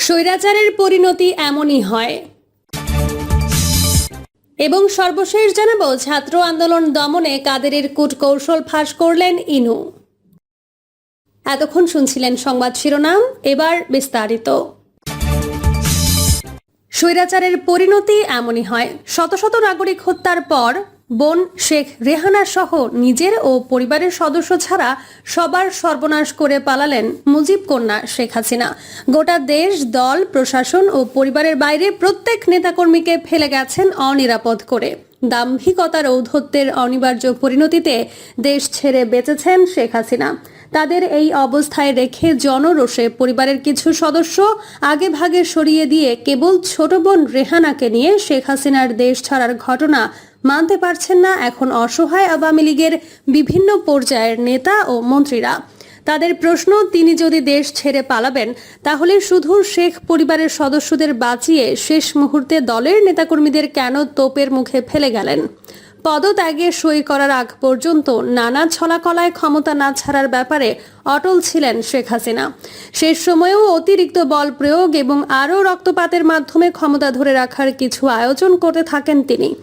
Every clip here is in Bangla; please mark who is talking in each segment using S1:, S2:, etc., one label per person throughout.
S1: স্বৈরাচারের পরিণতি এমনই হয়। এবং সর্বশেষ জানাব, ছাত্র আন্দোলন দমনে কাদেরের কূটকৌশল ফাঁস করলেন ইনু। এতক্ষণ শুনছিলেন সংবাদ শিরোনাম, এবার বিস্তারিত। স্বৈরাচারের পরিণতি এমনই হয়। শত শত নাগরিক হত্যার পর বোন শেখ রেহানা সহ নিজের ও পরিবারের সদস্য ছাড়া সবার সর্বনাশ করে পালালেন মুজিব কন্যা শেখ হাসিনা। গোটা দেশ, দল, প্রশাসন ও পরিবারের বাইরে প্রত্যেক নেতাকর্মীকে ফেলে গেছেন অনিরাপদ করে। দাম্ভিকতার ঔদ্ধত্যের অনিবার্য পরিণতিতে দেশ ছেড়ে বেঁচেছেন শেখ হাসিনা। তাদের এই অবস্থায় রেখে জনরোষে পরিবারের কিছু সদস্য আগে ভাগে সরিয়ে দিয়ে কেবল ছোট বোন রেহানাকে নিয়ে শেখ হাসিনার দেশ ছাড়ার ঘটনা মানতে পারছেন না এখন অসহায় আওয়ামী লীগের বিভিন্ন পর্যায়ের নেতা ও মন্ত্রীরা। তাদের প্রশ্ন, তিনি যদি দেশ ছেড়ে পালাবেন, তাহলে শুধু শেখ পরিবারের সদস্যদের বাঁচিয়ে শেষ মুহূর্তে দলের নেতাকর্মীদের কেন তোপের মুখে ফেলে গেলেন? পদত্যাগে সই করার আগ পর্যন্ত নানা ছলাকলায় ক্ষমতা না ছাড়ার ব্যাপারে অটল ছিলেন শেখ হাসিনা। শেষ সময়েও অতিরিক্ত বল প্রয়োগ এবং আরও রক্তপাতের মাধ্যমে ক্ষমতা ধরে রাখার কিছু আয়োজন করতে থাকেন তিনি।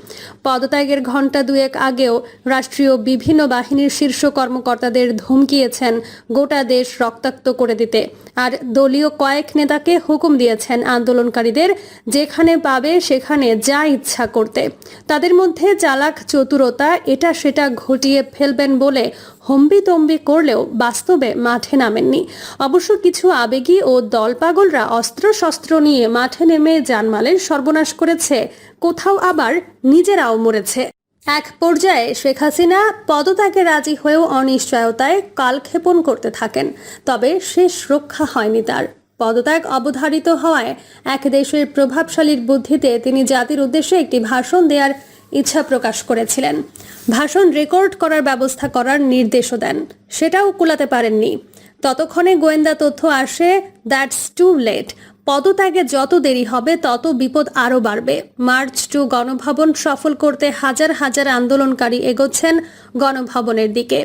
S1: পদত্যাগের ঘণ্টা দুয়েক আগেও রাষ্ট্রীয় বিভিন্ন বাহিনীর শীর্ষ কর্মকর্তাদের ধমকিয়েছেন গোটা দেশ রক্তাক্ত করে দিতে। আর দলীয় কয়েক নেতাকে হুকুম দিয়েছেন আন্দোলনকারীদের, যেখানে পাবে সেখানে যা ইচ্ছা করতে। তাদের মধ্যে চালাক চতুরতা, এটা সেটা ঘটিয়ে ফেলবেন বলে হম্বিতম্বি করলেও বাস্তবে মাঠে নামেননি। অবশ্য কিছু আবেগী ও দলপাগলরা অস্ত্রশস্ত্র নিয়ে মাঠে নেমে জানমালের সর্বনাশ করেছে, কোথাও আবার নিজেরাও মরেছে। এক পর্যায়ে শেখ হাসিনা পদত্যাগে রাজি হয়েও অনিশ্চয়তায় কালক্ষেপণ করতে থাকেন, তবে শেষ রক্ষা হয়নি তার। পদত্যাগ অবধারিত হওয়ায় এক দেশের প্রভাবশালীর বুদ্ধিতে তিনি জাতির উদ্দেশ্যে একটি ভাষণ দেওয়ার ইচ্ছা প্রকাশ করেছিলেন। ভাষণ রেকর্ড করার ব্যবস্থা করার নির্দেশও দেন। সেটাও কুলাতে পারেননি। ততক্ষণে গোয়েন্দা তথ্য আসে, দ্যাটস টু লেট। পদত্যাগে যত দেরি হবে, তত বিপদ আরও বাড়বে। মার্চ টু গণভবন সফল করতে হাজার হাজার আন্দোলনকারী এগোচ্ছেন গণভবনের দিকে।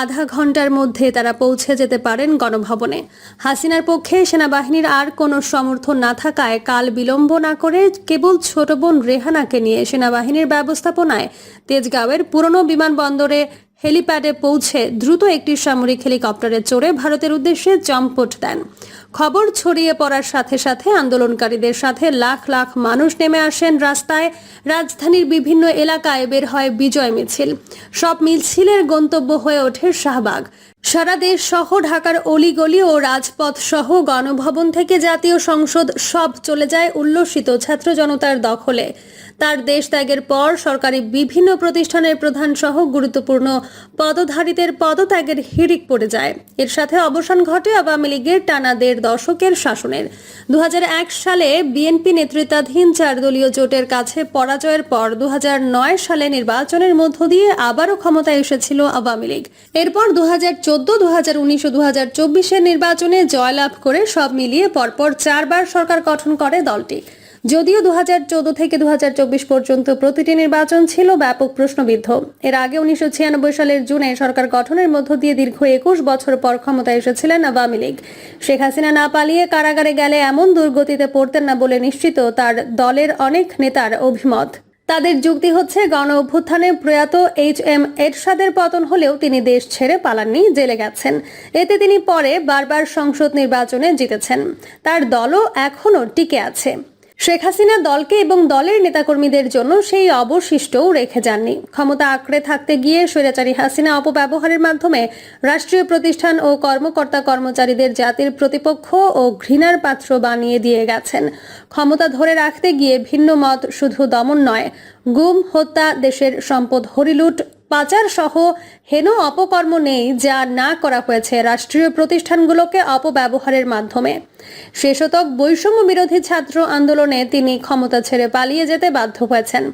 S1: আধা ঘণ্টার মধ্যে তারা পৌঁছে যেতে পারেন গণভবনে। হাসিনার পক্ষে সেনাবাহিনীর আর কোনো সমর্থন না থাকায় কাল বিলম্ব না করে কেবল ছোট বোন রেহানাকে নিয়ে সেনাবাহিনীর ব্যবস্থাপনায় তেজগাঁওয়ের পুরনো বিমানবন্দরে হেলিপ্যাডে পৌঁছে দ্রুত একটি সামরিক হেলিকপ্টারে চড়ে ভারতের উদ্দেশ্যে চম্পট দেন। খবর ছড়িয়ে পড়ার সাথে সাথে আন্দোলনকারীদের সাথে লাখ লাখ মানুষ নেমে আসেন রাস্তায়। রাজধানীর বিভিন্ন এলাকায় বের হয় বিজয় মিছিল। সব মিছিলের গন্তব্য হয়ে ওঠে শাহবাগ। সারা দেশ সহ ঢাকার অলিগলি ও রাজপথ সহ গণভবন থেকে জাতীয় সংসদ সব চলে যায় উল্লসিত ছাত্র জনতার দখলে। তার দেশ ত্যাগের পর সরকারি বিভিন্ন প্রতিষ্ঠানের প্রধান সহ গুরুত্বপূর্ণ পদধারীদের পদত্যাগের হিড়িক পড়ে যায়। এর সাথে অবসান ঘটে আওয়ামী লীগের টানা দেড় দশকের শাসনের। দুহাজার এক সালে বিএনপি নেতৃত্বাধীন চার দলীয় জোটের কাছে পরাজয়ের পর দু হাজার নয় সালে নির্বাচনের মধ্য দিয়ে আবারও ক্ষমতায় এসেছিল আওয়ামী লীগ। এরপর দু হাজার চোদ্দ দু হাজার উনিশ ও দু হাজার চব্বিশের নির্বাচনে জয়লাভ করে সব মিলিয়ে পরপর চারবার সরকার গঠন করে দলটি। যদিও দু হাজার চোদ্দ থেকে দু হাজার চব্বিশ পর্যন্ত প্রতিটি নির্বাচন ছিল ব্যাপক প্রশ্নবিদ্ধ। এর আগে উনিশশো ছিয়ানব্বই সালের জুনে সরকার গঠনের মধ্য দিয়ে দীর্ঘ একুশ বছর পর ক্ষমতায় এসেছিলেন আওয়ামী লীগ। শেখ হাসিনা না পালিয়ে কারাগারে গেলে এমন দুর্গতিতে পড়তেন না বলে নিশ্চিত তার দলের অনেক নেতার অভিমত। তাদের যুক্তি হচ্ছে, গণ অভ্যুত্থানে প্রয়াত এইচ এম এরশাদের পতন হলেও তিনি দেশ ছেড়ে পালাননি, জেলে গেছেন। এতে তিনি পরে বারবার সংসদ নির্বাচনে জিতেছেন। তার দলও এখনও টিকে আছে। শেখ হাসিনা দলকে এবং দলের নেতাকর্মীদের জন্য সেই অবশিষ্টও রেখে যাননি। ক্ষমতা আঁকড়ে থাকতে গিয়ে স্বৈরাচারী হাসিনা অপব্যবহারের মাধ্যমে রাষ্ট্রীয় প্রতিষ্ঠান ও কর্মকর্তা কর্মচারীদের জাতির প্রতিপক্ষ ও ঘৃণার পাত্র বানিয়ে দিয়ে গেছেন। ক্ষমতা ধরে রাখতে গিয়ে ভিন্ন মত শুধু দমন নয়, গুম, হত্যা, দেশের সম্পদ হরিলুট পাচার সহ হেন অপকর্ম নেই যা না করা হয়েছে রাষ্ট্রীয় প্রতিষ্ঠানগুলোকে অপব্যবহারের মাধ্যমে। শেষতক বৈষম্য বিরোধী ছাত্র আন্দোলনে তিনি ক্ষমতা ছেড়ে পালিয়ে যেতে বাধ্য হয়েছেন।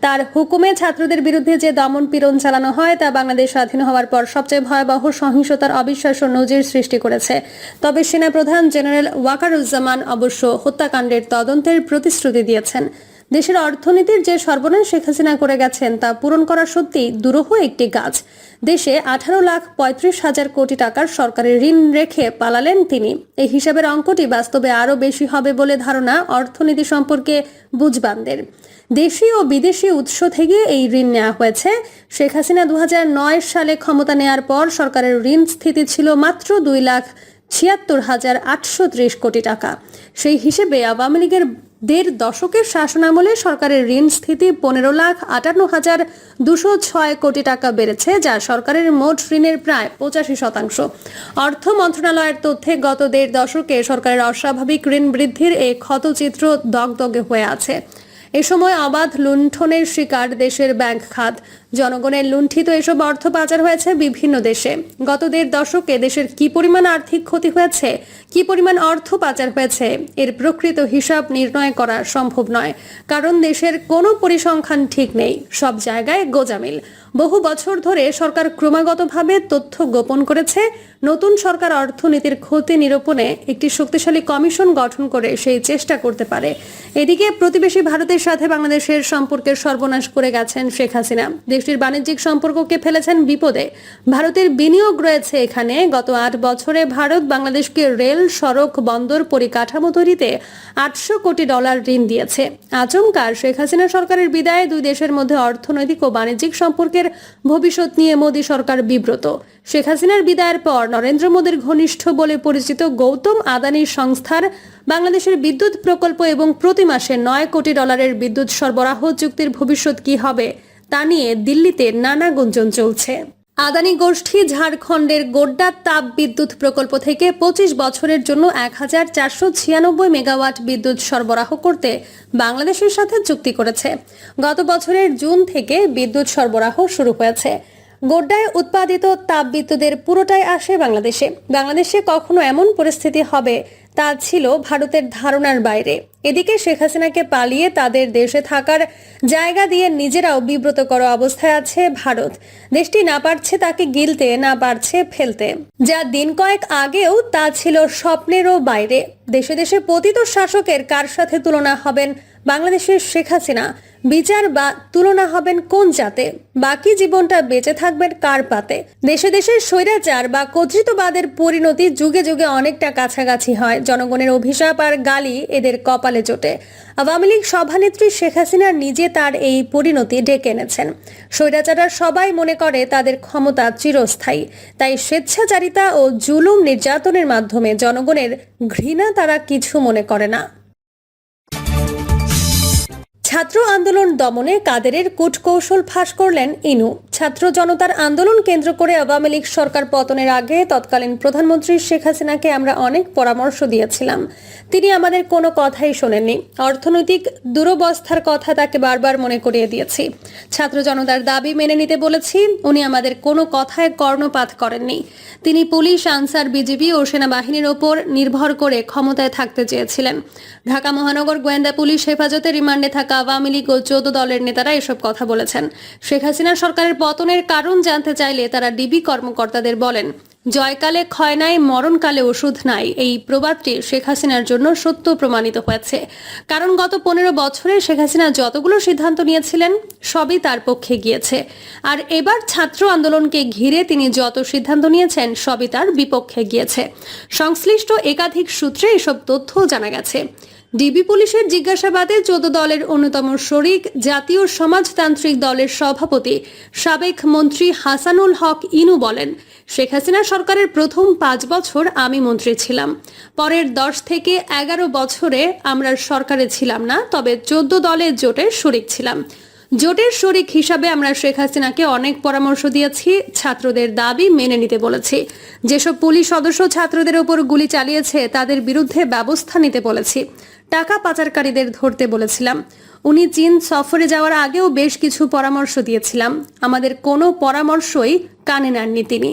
S1: তার হুকুমে ছাত্রদের বিরুদ্ধে যে দমন পীড়ন চালানো হয় তা বাংলাদেশ স্বাধীন হওয়ার পর সবচেয়ে ভয়াবহ সহিংসতার অবিশ্বাস্য নজির সৃষ্টি করেছে। তবে সেনাপ্রধান জেনারেল ওয়াকারুজ্জামান অবশ্য হত্যাকাণ্ডের তদন্তের প্রতিশ্রুতি দিয়েছেন। দেশের অর্থনীতির যে সর্বনাশ শেখ হাসিনা করে গেছেন তা পূরণ করা সত্যি দুরূহ একটি কাজ। দেশে আঠারো লাখ পঁয়ত্রিশ হাজার কোটি টাকার সরকারের ঋণ রেখে পালালেন তিনি। এই হিসাবের অঙ্কটি বাস্তবে আরও বেশি হবে বলে ধারণা অর্থনীতি সম্পর্কে বুঝবানদের দেশি ও বিদেশি উৎস থেকে এই ঋণ নেওয়া হয়েছে। শেখ হাসিনা দু হাজার নয় সালে ক্ষমতা নেয়ার পর সরকারের ঋণ স্থিতি ছিল মাত্র দুই লাখ ছিয়াত্তর হাজার আটশো ত্রিশ কোটি টাকা। সেই হিসেবে আওয়ামী লীগের দেড় দশকের শাসনামলে সরকারের ঋণ স্থিতি পনেরো লাখ আটান্ন হাজার দুশো ছয় কোটি টাকা বেড়েছে, যা সরকারের মোট ঋণের প্রায় পঁচাশি শতাংশ। অর্থ মন্ত্রণালয়ের তথ্যে গত দেড় দশকে সরকারের অস্বাভাবিক ঋণ বৃদ্ধির এই ক্ষতচিত্র দগদগে হয়ে আছে। এ সময় অবাধ লুণ্ঠনের শিকার দেশের ব্যাংক খাত জনগণের লুণ্ঠিত এসব অর্থ পাচার হয়েছে বিভিন্ন দেশে। গত দেড় দশকে দেশের কি পরিমাণ আর্থিক ক্ষতি হয়েছে, কি পরিমাণ অর্থ পাচার হয়েছে, এর প্রকৃত হিসাব নির্ণয় করা সম্ভব নয়। কারণ দেশের কোনো পরিসংখ্যান ঠিক নেই, সব জায়গায় গোজামিল। বহু বছর ধরে সরকার ক্রমাগতভাবে তথ্য গোপন করেছে, নতুন সরকার অর্থনীতির ক্ষতি নিরূপণে একটি শক্তিশালী কমিশন গঠন করে সেই চেষ্টা করতে পারে। এদিকে প্রতিবেশী ভারতের সাথে বাংলাদেশের সম্পর্কের সর্বনাশ করে গেছেন শেখ হাসিনা। দেশটির বাণিজ্যিক সম্পর্ককে ফেলেছেন বিপদে। ভারতের বিনিয়োগ রয়েছে এখানে। গত আট বছরে ভারত বাংলাদেশকে রেল, সড়ক, বন্দর পরিকাঠামো তৈরিতে আটশো কোটি ডলার ঋণ দিয়েছে। আচমকা, শেখ হাসিনা সরকারের বিদায়ে দুই দেশের মধ্যে অর্থনৈতিক ও বাণিজ্যিক সম্পর্কের ভবিষ্যৎ নিয়ে মোদী সরকার বিব্রত। শেখ হাসিনার বিদায়ের পর নরেন্দ্র মোদীর ঘনিষ্ঠ বলে পরিচিত গৌতম আদানির সংস্থার বাংলাদেশের বিদ্যুৎ প্রকল্প এবং প্রতি মাসে নয় কোটি ডলারের বিদ্যুৎ সরবরাহ চুক্তির ভবিষ্যৎ কি হবে? তা নিয়ে দিল্লিতে নানা গুঞ্জন চলছে। আদানি গোষ্ঠী ঝাড়খণ্ডের গোড্ডা তাপ বিদ্যুৎ প্রকল্প থেকে পঁচিশ বছরের জন্য এক হাজার চারশো ছিয়ানব্বই মেগাওয়াট বিদ্যুৎ সরবরাহ করতে বাংলাদেশের সাথে চুক্তি করেছে। গত বছরের জুন থেকে বিদ্যুৎ সরবরাহ শুরু হয়েছে। গোড্ডায় উৎপাদিত তাপ বিদ্যুতের পুরোটাই আসে বাংলাদেশে। বাংলাদেশে কখনো এমন পরিস্থিতি হবে তা ছিল ভারতের ধারণার বাইরে। এদিকে শেখ হাসিনাকে পালিয়ে তাদের দেশে থাকার জায়গা দিয়ে নিজেরাও বিব্রতকর অবস্থায় আছে ভারত। দেশটি না পারছে তাকে গিলতে, না পারছে ফেলতে। যা দিন কয়েক আগেও তা ছিল স্বপ্নেরও বাইরে। দেশে দেশে পতিত শাসকের কার সাথে তুলনা হবেন বাংলাদেশের শেখ হাসিনা বিচার বা তুলনা হবেন কোন জাতে? বাকি জীবনটা বেঁচে থাকবেন কার পাতে? দেশে দেশের স্বৈরাচার বা কর্তৃত্ববাদের পরিণতি যুগে যুগে অনেকটা কাছাকাছি হয়। জনগণের অভিশাপ আর গালি এদের কপালে জোটে। আওয়ামী লীগ সভানেত্রী শেখ হাসিনা নিজে তার এই পরিণতি ডেকে এনেছেন। স্বৈরাচাররা সবাই মনে করে তাদের ক্ষমতা চিরস্থায়ী। তাই স্বেচ্ছাচারিতা ও জুলুম নির্যাতনের মাধ্যমে জনগণের ঘৃণা তারা কিছু মনে করে না। ছাত্র আন্দোলন দমনে কাদেরের কূটকৌশল ফাঁস করলেন ইনু। ছাত্র জনতার আন্দোলন কেন্দ্র করে আওয়ামী লীগ সরকার পতনের আগে তৎকালীন প্রধানমন্ত্রী শেখ হাসিনাকে আমরা অনেক পরামর্শ দিয়েছিলাম। তিনি আমাদের কোনো কথাই শোনেননি। অর্থনৈতিক দুরবস্থার কথা তাকে বারবার মনে করিয়ে দিয়েছি। ছাত্র জনতার দাবি মেনে নিতে বলেছি, উনি আমাদের কোনো কথায় কর্ণপাত করেননি। তিনি পুলিশ, আনসার, বিজিবি ও সেনাবাহিনীর ওপর নির্ভর করে ক্ষমতায় থাকতে চেয়েছিলেন। ঢাকা মহানগর গোয়েন্দা পুলিশ হেফাজতে রিমান্ডে থাকা আওয়ামী লীগ ও চৌদ্দ দলের নেতারা এসব কথা বলেছেন। শেখ হাসিনা সরকারের পতনের কারণ জানতে চাইলে তারা ডিবি কর্মকর্তাদের বলেন, জয়কালে ক্ষয় নাই, মরণকালে ওষুধ নাই। এই প্রবাদটি শেখ হাসিনার জন্য সত্য প্রমাণিত হয়েছে। কারণ গত পনেরো বছরে শেখ হাসিনা যতগুলো সিদ্ধান্ত নিয়েছিলেন, সবই তার পক্ষে গিয়েছে। আর এবার ছাত্র আন্দোলনকে ঘিরে তিনি যত সিদ্ধান্ত নিয়েছেন, সবই তার বিপক্ষে গিয়েছে। সংশ্লিষ্ট একাধিক সূত্রে এসব তথ্যও জানা গেছে। ডিবি পুলিশের জিজ্ঞাসাবাদে চোদ্দ দলের অন্যতম শরিক জাতীয় সমাজতান্ত্রিক দলের সভাপতি সাবেক মন্ত্রী হাসানুল হক ইনু বলেন, শেখ হাসিনা সরকারের প্রথম পাঁচ বছর আমি মন্ত্রী ছিলাম। পরের দশ থেকে এগারো বছরে আমরা সরকারে ছিলাম না, তবে চোদ্দ দলের জোটের শরিক ছিলাম। জোটের শরিক হিসাবে আমরা শেখ হাসিনাকে অনেক পরামর্শ দিয়েছি, ছাত্রদের দাবি মেনে নিতে বলেছি। যেসব পুলিশ সদস্য ছাত্রদের ওপর গুলি চালিয়েছে, তাদের বিরুদ্ধে ব্যবস্থা নিতে বলেছি। টাকা পাচারকারীদের ধরতে বলেছিলাম। উনি চীন সফরে যাওয়ার আগেও বেশ কিছু পরামর্শ দিয়েছিলাম। আমাদের কোনো পরামর্শই কানে নেননি তিনি।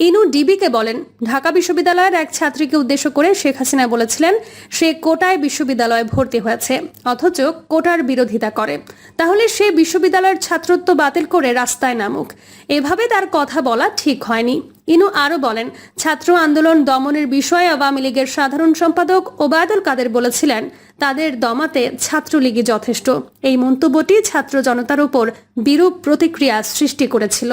S1: ইনু ডিবিকে বলেন, ঢাকা বিশ্ববিদ্যালয়ের এক ছাত্রীকে উদ্দেশ্য করে শেখ হাসিনা বলেছিলেন, সে কোটায় বিশ্ববিদ্যালয়ে ভর্তি হয়েছে, অথচ কোটার বিরোধিতা করে। তাহলে সে বিশ্ববিদ্যালয়ের ছাত্রত্ব বাতিল করে রাস্তায় নামুক। এভাবে তার কথা বলা ঠিক হয়নি। ইনু আরও বলেন, ছাত্র আন্দোলন দমনের বিষয়ে আওয়ামী লীগের সাধারণ সম্পাদক ওবায়দুল কাদের বলেছিলেন, তাদের দমাতে ছাত্রলীগই যথেষ্ট। এই মন্তব্যটি ছাত্র জনতার উপর বিরূপ প্রতিক্রিয়া সৃষ্টি করেছিল।